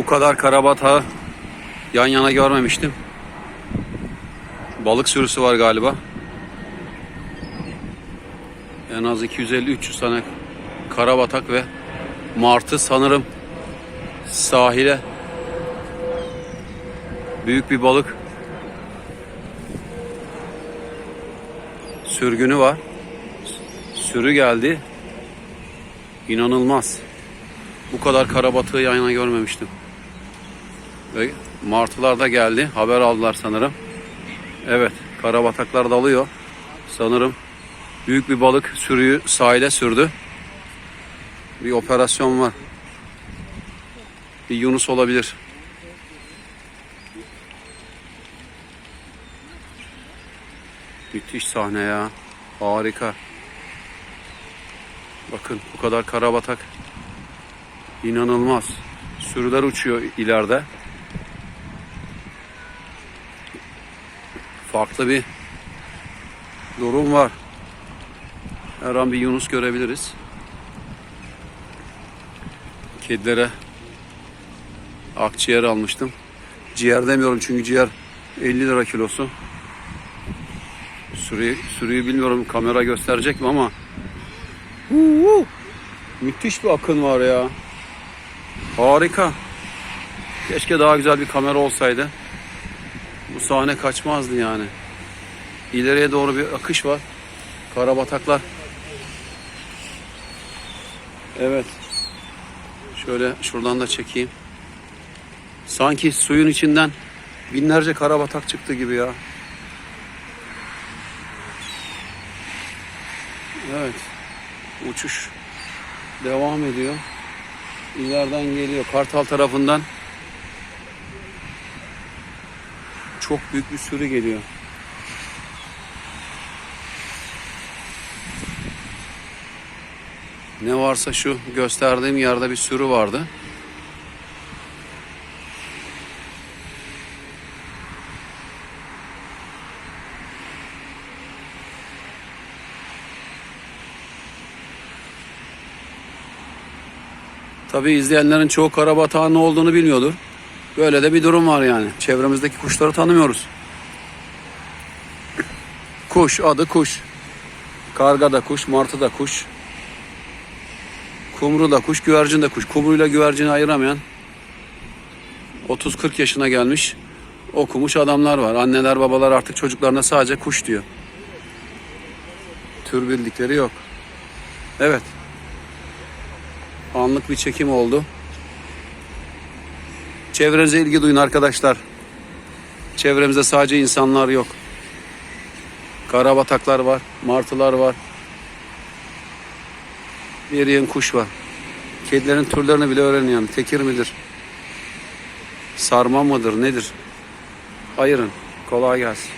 Bu kadar karabatağı yan yana görmemiştim. Balık sürüsü var galiba. En az 250-300 tane karabatak ve martı sanırım sahile büyük bir balık sürgünü var. Sürü geldi. İnanılmaz. Bu kadar karabatığı yan yana görmemiştim. Ve martılar da geldi. Haber aldılar sanırım. Evet, karabataklar dalıyor. Sanırım büyük bir balık sürüyü sahile sürdü. Bir operasyon var. Bir Yunus olabilir. Müthiş sahne ya. Harika. Bakın bu kadar karabatak. İnanılmaz. Sürüler uçuyor ileride. Farklı bir durum var. Her an bir Yunus görebiliriz. Kedilere akciğer almıştım. Ciğer demiyorum çünkü ciğer 50 lira kilosu. Sürüyü, sürüyü bilmiyorum kamera gösterecek mi ama Huu! müthiş bir akın var ya. Harika. Keşke daha güzel bir kamera olsaydı. Bu sahne kaçmazdı yani. İleriye doğru bir akış var. Karabataklar. Evet. Şöyle şuradan da çekeyim. Sanki suyun içinden binlerce karabatak çıktı gibi ya. Evet. Uçuş devam ediyor. İleriden geliyor. Kartal tarafından çok büyük bir sürü geliyor. Ne varsa şu gösterdiğim yerde bir sürü vardı. Tabii izleyenlerin çoğu karabatağın ne olduğunu bilmiyordur. Böyle de bir durum var yani. Çevremizdeki kuşları tanımıyoruz. Kuş adı kuş. Karga da kuş, martı da kuş. Kumru da kuş, güvercin de kuş. Kumruyla güvercini ayıramayan 30-40 yaşına gelmiş okumuş adamlar var. Anneler babalar artık çocuklarına sadece kuş diyor. Tür bildikleri yok. Evet. Anlık bir çekim oldu. Çevrenize ilgi duyun arkadaşlar. Çevremizde sadece insanlar yok. Karabataklar var, martılar var. Bir yığın kuş var. Kedilerin türlerini bile öğreniyorum. Tekir midir? Sarma mıdır? Nedir? Ayırın. Kolay gelsin.